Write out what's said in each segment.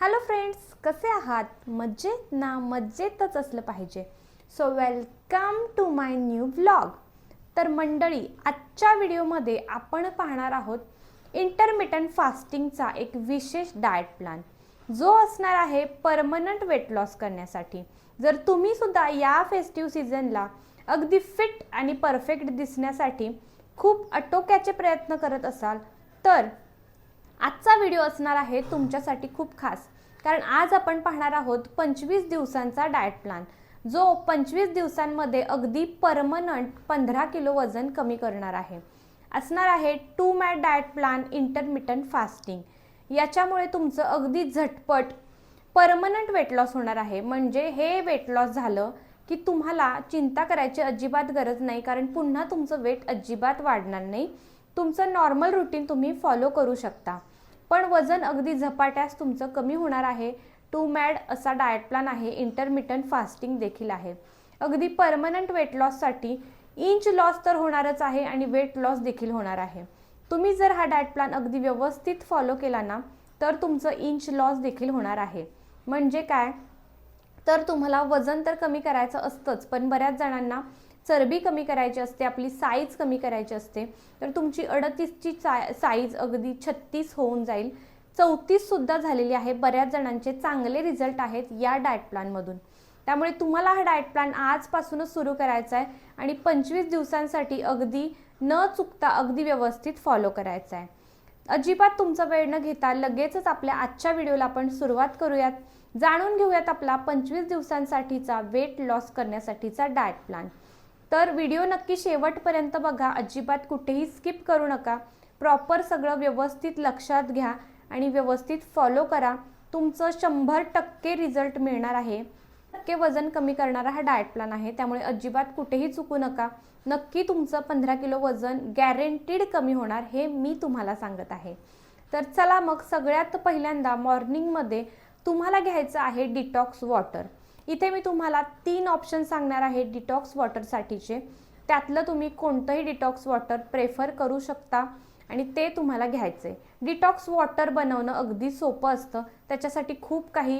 Hello friends कसे आहात? मज्जेत ना? मज्जेतच असलं पाहिजे. So welcome to my new blog तर मंडळी आजच्या व्हिडिओमध्ये आपण पाहणार आहोत इंटरमिटंट फास्टिंगचा एक विशेष डाएट प्लॅन जो असणार आहे परमनंट वेट लॉस करण्यासाठी. जर तुम्ही सुद्धा या फेस्टिव्ह सीझनला अगदी फिट आणि परफेक्ट दिसण्यासाठी खूप आटोक्याचे प्रयत्न करत असाल तर आजचा व्हिडिओ असणार आहे तुमच्यासाठी खूप खास. कारण आज आपण पाहणार आहोत पंचवीस दिवसांचा डाएट प्लॅन जो पंचवीस दिवसांमध्ये अगदी परमनंट पंधरा किलो वजन कमी करणार आहे. असणार आहे two MAD diet plan intermittent fasting याच्यामुळे तुमचं अगदी झटपट परमनंट वेट लॉस होणार आहे. म्हणजे हे वेट लॉस झालं की तुम्हाला चिंता करायची अजिबात गरज नाही. कारण पुन्हा तुमचं वेट अजिबात वाढणार नाही. तुमचं नॉर्मल रुटीन तुम्ही फॉलो करू शकता. पण वजन अगदी झपाट्यास तुमचं कमी होणार आहे. टू मॅड असा डाएट प्लॅन आहे. इंटरमिटंट फास्टिंग देखील आहे. अगदी परमनंट वेट लॉससाठी इंच लॉस तर होणारच आहे आणि वेट लॉस देखील होणार आहे. तुम्ही जर हा डाएट प्लॅन अगदी व्यवस्थित फॉलो केला ना तर तुमचं इंच लॉस देखील होणार आहे. म्हणजे काय? तर तुम्हाला वजन तर कमी करायचं असतंच पण बऱ्याच जणांना चरबी कमी करायची असते आपली साईज कमी करायची असते तर तुमची अडतीसची साईज अगदी छत्तीस होऊन जाईल. चौतीससुद्धा झालेली आहे. बऱ्याच जणांचे चांगले रिझल्ट आहेत या डाएट प्लॅनमधून त्यामुळे तुम्हाला हा डाएट प्लॅन आजपासूनच सुरू करायचा आहे आणि पंचवीस दिवसांसाठी अगदी न चुकता अगदी व्यवस्थित फॉलो करायचा आहे अजिबात तुमचा वेळ न घेता लगेचच आपल्या आजच्या व्हिडिओला आपण सुरुवात करूयात. जाणून घेऊयात आपला पंचवीस दिवसांसाठीचा वेट लॉस करण्यासाठीचा डाएट प्लॅन तर व्हिडिओ नक्की शेवटपर्यंत बघा. अजिबात कुठेही स्किप करू नका. प्रॉपर सगळं व्यवस्थित लक्षात घ्या आणि व्यवस्थित फॉलो करा. तुमचं शंभर टक्के रिझल्ट मिळणार आहे. टक्के वजन कमी करणारा हा डाएट प्लॅन आहे. त्यामुळे अजिबात कुठेही चुकू नका. नक्की तुमचं पंधरा किलो वजन गॅरंटीड कमी होणार हे मी तुम्हाला सांगत आहे. तर चला मग सगळ्यात पहिल्यांदा मॉर्निंगमध्ये तुम्हाला घ्यायचं आहे डिटॉक्स वॉटर इथे मी तुम्हाला तीन ऑप्शन सांगणार आहे डिटॉक्स वॉटरसाठीचे त्यातलं तुम्ही कोणतंही डिटॉक्स वॉटर प्रेफर करू शकता आणि ते तुम्हाला घ्यायचं आहे डिटॉक्स वॉटर बनवणं अगदी सोपं असतं. त्याच्यासाठी खूप काही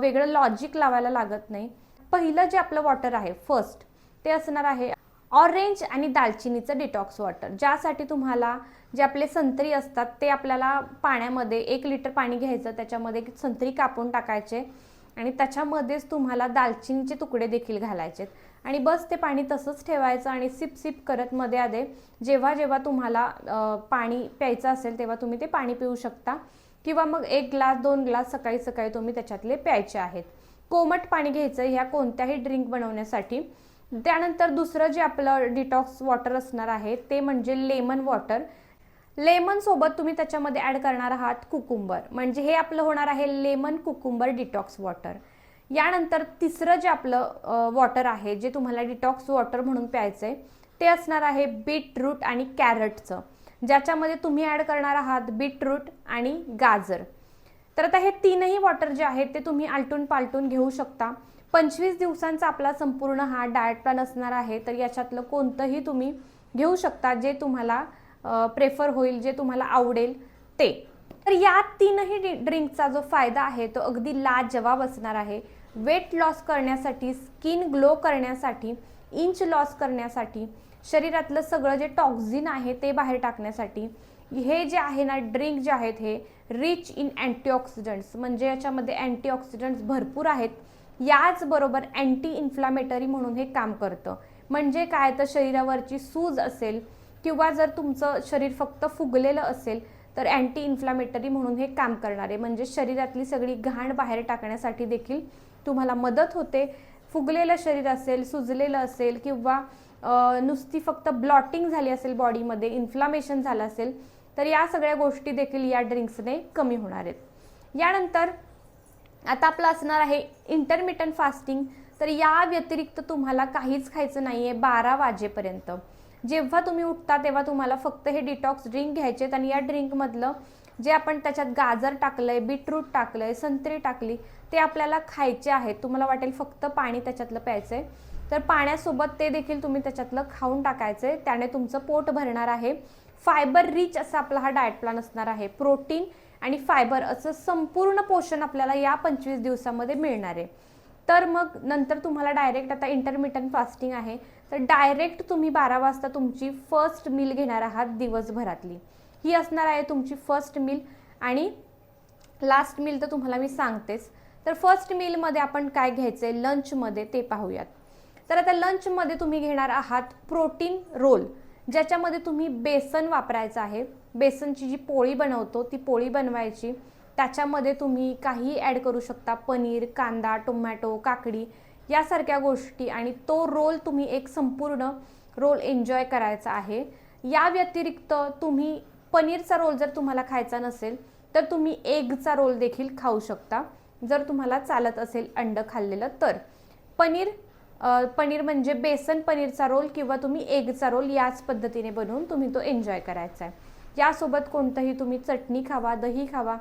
वेगळं लॉजिक लावायला लागत नाही. पहिलं जे आपलं वॉटर आहे फर्स्ट ते असणार आहे ऑरेंज आणि दालचिनीचं डिटॉक्स वॉटर ज्यासाठी तुम्हाला जे आपले संत्री असतात ते आपल्याला पाण्यामध्ये एक लिटर पाणी घ्यायचं त्याच्यामध्ये संत्री कापून टाकायचे. आणि त्याच्यामध्येच तुम्हाला दालचिनीचे तुकडे देखील घालायचे आणि बस ते पाणी तसंच ठेवायचं आणि सिप सिप करत मध्ये आधे जेव्हा जेव्हा तुम्हाला पाणी प्यायचं असेल तेव्हा तुम्ही ते पाणी पिऊ शकता. किंवा मग एक ग्लास दोन ग्लास सकाळी सकाळी तुम्ही त्याच्यातले प्यायचे आहेत. कोमट पाणी घ्यायचं ह्या कोणत्याही ड्रिंक बनवण्यासाठी. त्यानंतर दुसरं जे आपलं डिटॉक्स वॉटर असणार आहे ते म्हणजे लेमन वॉटर. लेमन सोबत तुम्ही त्याच्यामध्ये ॲड करणार आहात कुकुंबर. म्हणजे हे आपलं होणार आहे लेमन कुकुंबर डिटॉक्स वॉटर यानंतर तिसरं जे आपलं वॉटर आहे जे तुम्हाला डिटॉक्स वॉटर म्हणून प्यायचं आहे ते असणार आहे बीटरूट आणि कॅरटचं ज्याच्यामध्ये तुम्ही ॲड करणार आहात बीटरूट आणि गाजर. तर आता हे तीनही वॉटर जे आहेत ते तुम्ही आलटून पालटून घेऊ शकता. पंचवीस दिवसांचा आपला संपूर्ण हा डाएट प्लॅन असणार आहे तर याच्यातलं कोणतंही तुम्ही घेऊ शकता जे तुम्हाला प्रेफर होईल जे तुम्हाला आवडेल ते. तर या तीनही ड्रिंकचा जो फायदा आहे तो अगदी लाजवाब असणार आहे. वेट लॉस करण्यासाठी स्किन ग्लो करण्यासाठी इंच लॉस करण्यासाठी शरीरातलं सगळं जे टॉक्झिन आहे ते बाहेर टाकण्यासाठी हे जे आहे ना ड्रिंक जे आहेत हे रिच इन अँटीऑक्सिडंट्स म्हणजे याच्यामध्ये अँटीऑक्सिडंट्स भरपूर आहेत. याचबरोबर अँटी इन्फ्लामेटरी म्हणून हे काम करतं. म्हणजे काय? तर शरीरावरची सूज असेल किंवा जर तुमचं शरीर फक्त फुगलेलं असेल तर अँटी इन्फ्लॅमेटरी म्हणून हे काम करणारे म्हणजे शरीरातली सगळी घाण बाहेर टाकण्यासाठी देखील तुम्हाला मदत होते. फुगलेलं शरीर असेल सुजलेलं असेल किंवा नुसती फक्त ब्लॉटिंग झाली असेल बॉडीमध्ये इन्फ्लामेशन झालं असेल तर या सगळ्या गोष्टी देखील या ड्रिंक्सने कमी होणार आहेत. यानंतर आता आपलं असणार आहे इंटरमिटंट फास्टिंग तर या व्यतिरिक्त तुम्हाला काहीच खायचं नाही आहे बारा वाजेपर्यंत. जेव्हा तुम्ही उठता तेव्हा तुम्हाला फक्त हे डिटॉक्स ड्रिंक घ्यायचे आणि या ड्रिंकमधलं जे आपण त्याच्यात गाजर टाकलंय बीटरूट टाकलंय संत्री टाकली ते आपल्याला खायचे आहेत. तुम्हाला वाटेल फक्त पाणी त्याच्यातलं प्यायचंय. तर पाण्यासोबत ते देखील तुम्ही त्याच्यातलं खाऊन टाकायचंय. त्याने तुमचं पोट भरणार आहे. फायबर रिच असा आपला हा डाएट प्लॅन असणार आहे. प्रोटीन आणि फायबर असं संपूर्ण पोषण आपल्याला या पंचवीस दिवसामध्ये मिळणार आहे. तर मग नंतर तुम्हाला डायरेक्ट आता इंटरमिटन फास्टिंग आहे. तर डायरेक्ट तुम्ही बारा वाजता तुमची फर्स्ट मील घेणार आहात दिवसभरातली. ही असणार आहे तुमची फर्स्ट मील आणि लास्ट मील तर तुम्हाला मी सांगतेच. तर फर्स्ट मीलमध्ये आपण काय घ्यायचं आहे लंचमध्ये ते पाहूयात. तर आता लंचमध्ये तुम्ही घेणार आहात प्रोटीन रोल ज्याच्यामध्ये तुम्ही बेसन वापरायचं आहे. बेसनची जी पोळी बनवतो ती पोळी बनवायची. त्याच्यामध्ये तुम्ही काही ॲड करू शकता. पनीर कांदा टोमॅटो काकडी यासारख्या गोष्टी आणि तो रोल तुम्ही एक संपूर्ण रोल एन्जॉय करायचा आहे. या व्यतिरिक्त तुम्ही पनीरचा रोल जर तुम्हाला खायचा नसेल तर तुम्ही एगचा रोल देखील खाऊ शकता. जर तुम्हाला चालत असेल अंड खाल्लेलं तर. पनीर पनीर म्हणजे बेसन पनीरचा रोल किंवा तुम्ही एगचा रोल याच पद्धतीने बनवून तुम्ही तो एन्जॉय करायचा आहे. यासोबत कोणतंही तुम्ही चटणी खावा दही खावा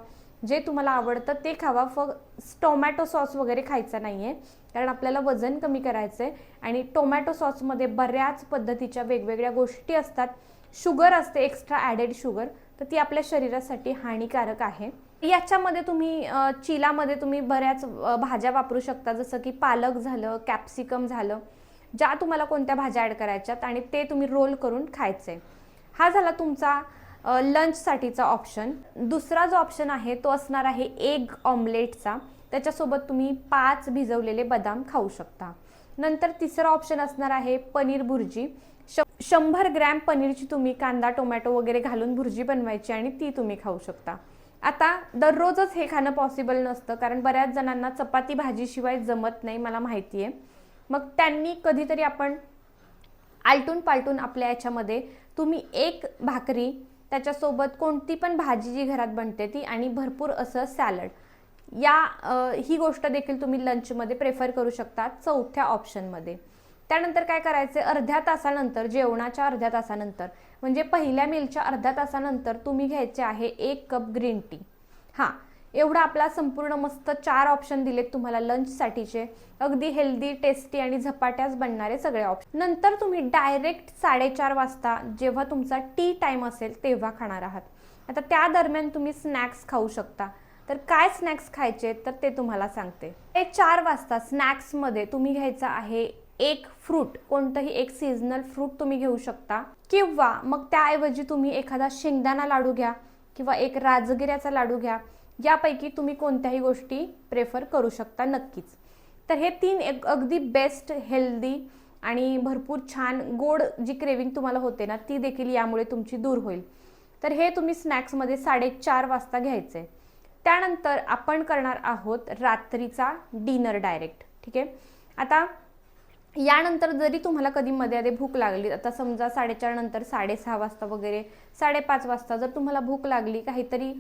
जे तुम्हाला आवडतं ते खावा. फक्त टोमॅटो सॉस वगैरे खायचा नाही आहे कारण आपल्याला वजन कमी करायचं आहे आणि टोमॅटो सॉसमध्ये बऱ्याच पद्धतीच्या वेगवेगळ्या गोष्टी असतात. शुगर असते एक्स्ट्रा ॲडेड शुगर तर ती आपल्या शरीरासाठी हानिकारक आहे. याच्यामध्ये तुम्ही चिलामध्ये तुम्ही बऱ्याच भाज्या वापरू शकता जसं की पालक झालं कॅप्सिकम झालं ज्या तुम्हाला कोणत्या भाज्या ॲड करायच्यात आणि ते तुम्ही रोल करून खायचे हा झाला तुमचा लंचसाठीचा ऑप्शन दुसरा जो ऑप्शन आहे तो असणार आहे एग ऑमलेटचा त्याच्यासोबत तुम्ही पाच भिजवलेले बदाम खाऊ शकता. नंतर तिसरा ऑप्शन असणार आहे पनीर भुर्जी. श शंभर ग्रॅम पनीरची तुम्ही कांदा टोमॅटो वगैरे घालून भुर्जी बनवायची आणि ती तुम्ही खाऊ शकता. आता दररोजच हे खाणं पॉसिबल नसतं कारण बऱ्याच जणांना चपाती भाजीशिवाय जमत नाही मला माहिती आहे. मग त्यांनी कधीतरी आपण आलटून पालटून आपल्या याच्यामध्ये तुम्ही एक भाकरी त्याच्यासोबत कोणती पण भाजी जी घरात बनते ती आणि भरपूर असं सॅलड. या ही गोष्ट देखील तुम्ही लंचमध्ये प्रेफर करू शकता चौथ्या ऑप्शनमध्ये. त्यानंतर काय करायचे अर्ध्या तासानंतर जेवणाच्या अर्ध्या तासानंतर म्हणजे पहिल्या मिलच्या अर्ध्या तासानंतर तुम्ही घ्यायचे आहे एक कप ग्रीन टी हां. एवढा आपला संपूर्ण मस्त चार ऑप्शन दिलेत तुम्हाला लंचसाठीचे अगदी हेल्दी टेस्टी आणि झपाट्याच बनणारे सगळे ऑप्शन नंतर तुम्ही डायरेक्ट साडेचार वाजता जेव्हा तुमचा टी टाईम असेल तेव्हा खाणार आहात. आता त्या दरम्यान तुम्ही स्नॅक्स खाऊ शकता. तर काय स्नॅक्स खायचे तर ते तुम्हाला सांगते. ते चार वाजता स्नॅक्समध्ये तुम्ही घ्यायचं आहे एक फ्रूट कोणतंही एक सीझनल फ्रूट तुम्ही घेऊ शकता. किंवा मग त्याऐवजी तुम्ही एखादा शेंगदाणा लाडू घ्या किंवा एक राजगिऱ्याचा लाडू घ्या. यापैकी तुम्ही कोणत्याही गोष्टी प्रेफर करू शकता नक्कीच. तर हे तीन एक अगदी बेस्ट हेल्दी आणि भरपूर छान गोड जी क्रेविंग तुम्हाला होते ना ती देखील यामुळे तुमची दूर होईल. तर हे तुम्ही स्नॅक्समध्ये साडेचार वाजता घ्यायचं. आहे त्यानंतर आपण करणार आहोत रात्रीचा डिनर डायरेक्ट ठीक आहे? आता यानंतर जरी तुम्हाला कधी मध्ये आधी भूक लागली आता समजा साडेचार नंतर साडेसहा वाजता वगैरे साडेपाच वाजता जर तुम्हाला भूक लागली काहीतरी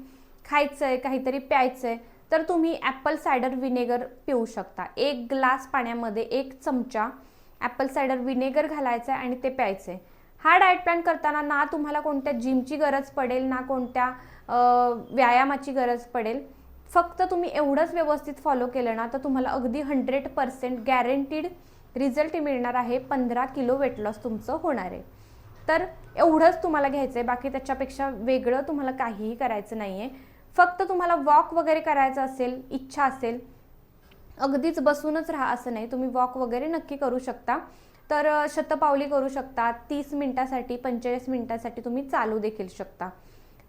खायचं आहे काहीतरी प्यायचं आहे तर तुम्ही ॲपल सायडर विनेगर पिऊ शकता. एक ग्लास पाण्यामध्ये एक चमचा ॲपल सायडर विनेगर घालायचं आहे आणि ते प्यायचं आहे हा डाएट प्लॅन करताना ना तुम्हाला कोणत्या जिमची गरज पडेल ना कोणत्या व्यायामाची गरज पडेल फक्त तुम्ही एवढंच व्यवस्थित फॉलो केलं ना तर तुम्हाला अगदी हंड्रेड पर्सेंट गॅरंटीड रिझल्ट मिळणार आहे. पंधरा किलो वेट लॉस तुमचं होणार आहे. तर एवढंच तुम्हाला घ्यायचं आहे बाकी त्याच्यापेक्षा वेगळं तुम्हाला काहीही करायचं नाही आहे फक्त तुम्हाला वॉक वगैरे करायचं असेल इच्छा असेल अगदीच बसूनच राहा असं नाही. तुम्ही वॉक वगैरे नक्की करू शकता. तर शतपावली करू शकता. तीस मिनिटासाठी पंचेचाळीस मिनिटासाठी तुम्ही चालू देखील शकता.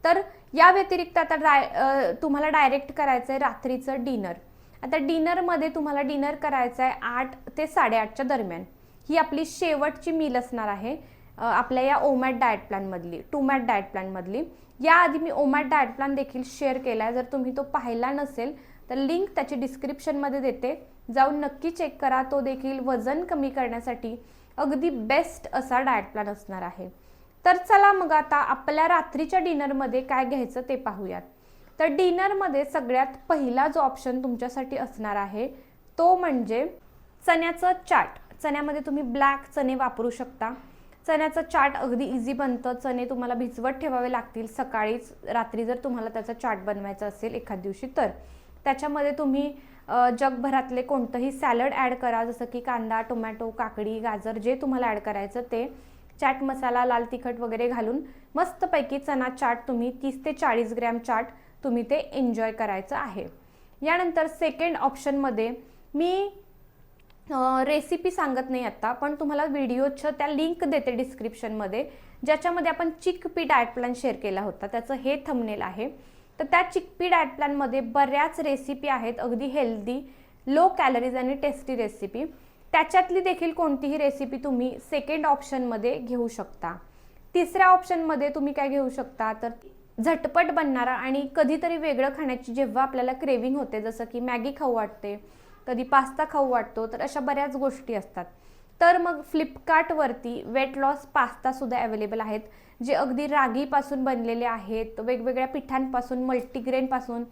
तर या व्यतिरिक्त आता डाय तुम्हाला डायरेक्ट करायचं आहे रात्रीचं डिनर आता डिनरमध्ये तुम्हाला डिनर करायचं आहे आठ ते साडेआठच्या दरम्यान. ही आपली शेवटची मील असणार आहे आपल्या या ओमॅट डाएट प्लॅनमधली टू मॅट डाएट प्लॅनमधली. याआधी मी ओमॅट डायट प्लॅन देखील शेअर केला आहे जर तुम्ही तो पाहिला नसेल तर लिंक त्याची डिस्क्रिप्शनमध्ये देते. जाऊन नक्की चेक करा. तो देखील वजन कमी करण्यासाठी अगदी बेस्ट असा डायट प्लॅन असणार आहे. तर चला मग आता आपल्या रात्रीच्या डिनरमध्ये काय घ्यायचं ते पाहूयात. तर डिनरमध्ये सगळ्यात पहिला जो ऑप्शन तुमच्यासाठी असणार आहे तो म्हणजे चण्याचं चाट. चण्यामध्ये तुम्ही ब्लॅक चणे वापरू शकता. चण्याचं चाट अगदी इझी बनतं. चणे तुम्हाला भिजवत ठेवावे लागतील. सकाळीच रात्री जर तुम्हाला त्याचा चाट बनवायचा असेल एखाद दिवशी तर. त्याच्यामध्ये तुम्ही जगभरातले कोणतंही सॅलड ॲड करा जसं की कांदा टोमॅटो काकडी गाजर जे तुम्हाला ॲड करायचं ते. चाट मसाला लाल तिखट वगैरे घालून मस्तपैकी चना चाट तुम्ही तीस ते चाळीस ग्रॅम चाट तुम्ही ते एन्जॉय करायचं आहे. यानंतर सेकंड ऑप्शनमध्ये मी रेसिपी सांगत नाही आत्ता पण तुम्हाला व्हिडिओच्या त्या लिंक देते डिस्क्रिप्शनमध्ये ज्याच्यामध्ये आपण चिकपी डायट प्लॅन शेअर केला होता. त्याचं हे थंबनेल आहे. तर त्या चिकपी डायट प्लॅनमध्ये बऱ्याच रेसिपी आहेत अगदी हेल्दी लो कॅलरीज आणि टेस्टी रेसिपी त्याच्यातली देखील कोणतीही रेसिपी तुम्ही सेकंड ऑप्शनमध्ये घेऊ शकता. तिसऱ्या ऑप्शनमध्ये तुम्ही काय घेऊ शकता? तर झटपट बनणारा आणि कधीतरी वेगळं खाण्याची जेव्हा आपल्याला क्रेविंग होते जसं की मॅगी खाऊ वाटते कधी पास्ता खाऊ वाटतो तर अशा बऱ्याच गोष्टी असतात. तर मग फ्लिपकार्टवरती वेट लॉस पास्तासुद्धा अवेलेबल आहेत जे अगदी रागीपासून बनलेले आहेत वेगवेगळ्या पिठांपासून मल्टीग्रेनपासून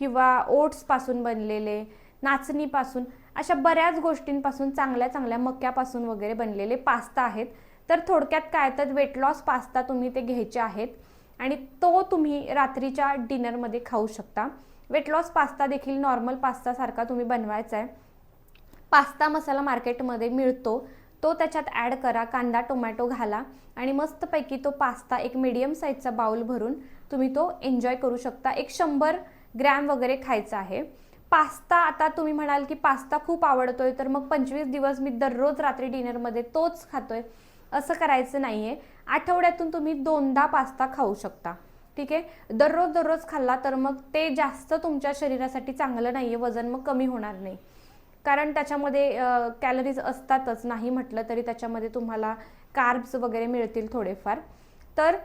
किंवा ओट्सपासून बनलेले नाचणीपासून अशा बऱ्याच गोष्टींपासून चांगल्या चांगल्या मक्यापासून वगैरे बनलेले पास्ता आहेत. तर थोडक्यात काय तर वेट लॉस पास्ता तुम्ही ते घ्यायचे आहेत आणि तो तुम्ही रात्रीच्या डिनरमध्ये खाऊ शकता. वेट लॉस पास्ता देखील नॉर्मल पास्तासारखा तुम्ही बनवायचा आहे. पास्ता मसाला मार्केटमध्ये मिळतो. तो त्याच्यात ॲड करा कांदा टोमॅटो घाला आणि मस्तपैकी तो पास्ता एक मीडियम साईजचा बाउल भरून तुम्ही तो एन्जॉय करू शकता. एक शंभर ग्रॅम वगैरे खायचा आहे. पास्ता आता तुम्ही म्हणाल की पास्ता खूप आवडतोय तर मग पंचवीस दिवस मी दररोज रात्री डिनरमध्ये तोच खातोय. असं करायचं नाही आहे आठवड्यातून तुम्ही दोनदा पास्ता खाऊ शकता. ठीक आहे? दररोज दररोज खाल्ला तर मग ते जास्त तुमच्या शरीरासाठी चांगलं नाही आहे वजन मग कमी होणार नाही. कारण त्याच्यामध्ये कॅलरीज असतातच नाही म्हटलं तरी त्याच्यामध्ये तुम्हाला कार्ब्स वगैरे मिळतील थोडेफार. तर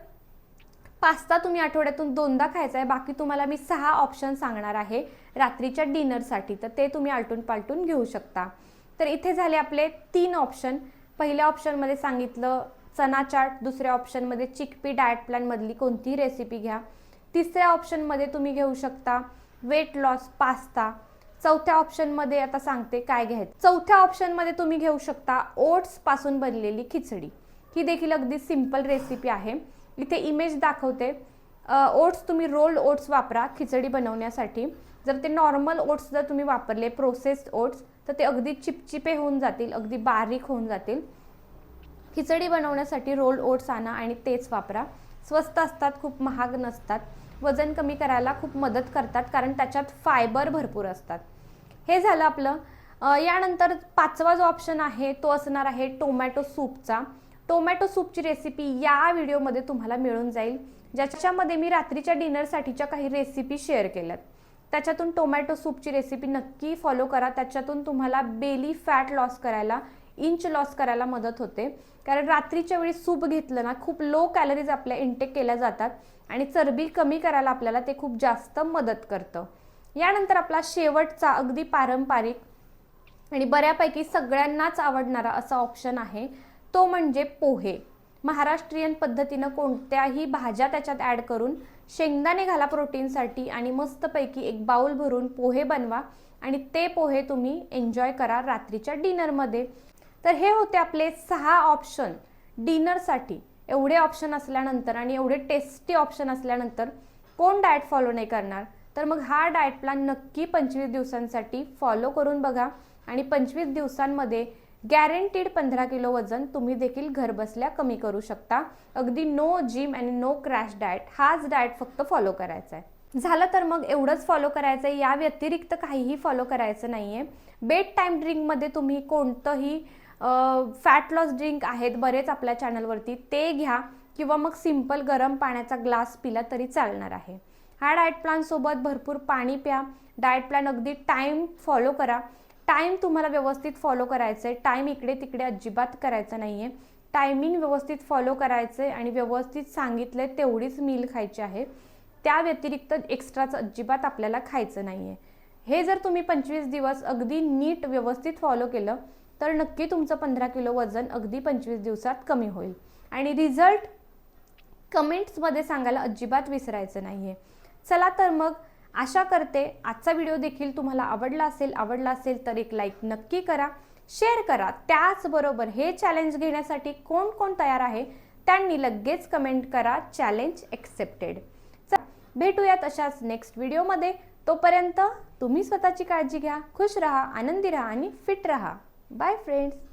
पास्ता तुम्ही आठवड्यातून दोनदा खायचा आहे बाकी तुम्हाला मी सहा ऑप्शन सांगणार आहे रात्रीच्या डिनरसाठी. तर ते तुम्ही आलटून पालटून घेऊ शकता. तर इथे झाले आपले तीन ऑप्शन पहिल्या ऑप्शनमध्ये सांगितलं चना चाट दुसऱ्या ऑप्शनमध्ये चिकपी डाएट प्लॅनमधली कोणतीही रेसिपी घ्या. तिसऱ्या ऑप्शनमध्ये तुम्ही घेऊ शकता वेट लॉस पास्ता चौथ्या ऑप्शनमध्ये आता सांगते काय घ्यायचं. चौथ्या ऑप्शनमध्ये तुम्ही घेऊ शकता ओट्सपासून बनलेली खिचडी. ही देखील अगदी सिंपल रेसिपी आहे. इथे इमेज दाखवते. ओट्स तुम्ही रोल्ड ओट्स वापरा खिचडी बनवण्यासाठी. जर ते नॉर्मल ओट्स जर तुम्ही वापरले प्रोसेस्ड ओट्स तर ते अगदी चिपचिपे होऊन जातील अगदी बारीक होऊन जातील. खिचडी बनवण्यासाठी रोल ओट्स आणा आणि तेच वापरा. स्वस्त असतात खूप महाग नसतात. वजन कमी करायला खूप मदत करतात कारण त्याच्यात फायबर भरपूर असतात. हे झालं आपलं. यानंतर पाचवा जो ऑप्शन आहे तो असणार आहे टोमॅटो सूपचा टोमॅटो सूपची रेसिपी या व्हिडिओमध्ये तुम्हाला मिळून जाईल. ज्याच्यामध्ये मी रात्रीच्या डिनरसाठीच्या काही रेसिपी शेअर केल्यात. त्याच्यातून टोमॅटो सूपची रेसिपी नक्की फॉलो करा. त्याच्यातून तुम्हाला बेली फॅट लॉस करायला इंच लॉस करायला मदत होते. कारण रात्रीच्या वेळी सूप घेतलं ना खूप लो कॅलरीज आपल्या इंटेक केल्या जातात आणि चरबी कमी करायला आपल्याला ते खूप जास्त मदत करतं. यानंतर आपला शेवटचा अगदी पारंपरिक आणि बऱ्यापैकी सगळ्यांनाच आवडणारा असा ऑप्शन आहे तो म्हणजे पोहे. महाराष्ट्रीयन पद्धतीनं कोणत्याही भाज्या त्याच्यात ॲड करून शेंगदाणे घाला प्रोटीनसाठी आणि मस्तपैकी एक बाउल भरून पोहे बनवा आणि ते पोहे तुम्ही एन्जॉय करा रात्रीच्या डिनरमध्ये तर हे होते आपले सहा ऑप्शन डिनरसाठी एवढे ऑप्शन असल्यानंतर आणि एवढे टेस्टी ऑप्शन असल्यानंतर कोण डाएट फॉलो नाही करणार? तर मग हा डाएट प्लॅन नक्की पंचवीस दिवसांसाठी फॉलो करून बघा. आणि पंचवीस दिवसांमध्ये गॅरंटीड पंधरा किलो वजन तुम्ही देखील घरबसल्या कमी करू शकता. अगदी नो जिम आणि नो क्रॅश डाएट हाच डाएट फक्त फॉलो करायचा आहे. झालं तर मग एवढंच फॉलो करायचं आहे. या व्यतिरिक्त काहीही फॉलो करायचं नाही आहे बेड टाईम ड्रिंकमध्ये तुम्ही कोणतंही फॅट लॉस ड्रिंक आहेत बरेच आपल्या चॅनलवरती ते घ्या किंवा मग सिंपल गरम पाण्याचा ग्लास पिला तरी चालणार आहे. हा डाएट प्लॅनसोबत भरपूर पाणी प्या. डाएट प्लॅन अगदी टाईम फॉलो करा. टाईम तुम्हाला व्यवस्थित फॉलो करायचं आहे टाईम इकडे तिकडे अजिबात करायचं नाही आहे टायमिंग व्यवस्थित फॉलो करायचं आहे आणि व्यवस्थित सांगितलं आहे तेवढीच मील खायची आहे. त्या व्यतिरिक्त एक्स्ट्राचं अजिबात आपल्याला खायचं नाही आहे हे जर तुम्ही पंचवीस दिवस अगदी नीट व्यवस्थित फॉलो केलं तर नक्की तुमचं पंधरा किलो वजन अगदी पंचवीस दिवसात कमी होईल. आणि रिझल्ट कमेंट्समध्ये सांगायला अजिबात विसरायचं नाही आहे चला तर मग आशा करते आजचा व्हिडिओ देखील तुम्हाला आवडला असेल आवडला असेल तर एक लाईक नक्की करा. शेअर करा. त्याचबरोबर हे चॅलेंज घेण्यासाठी कोण कोण तयार आहे त्यांनी लगेच कमेंट करा. चॅलेंज एक्सेप्टेड भेटूयात अशाच नेक्स्ट व्हिडिओमध्ये तोपर्यंत तुम्ही स्वतःची काळजी घ्या खुश रहा आनंदी रहा आणि फिट राहा. Bye friends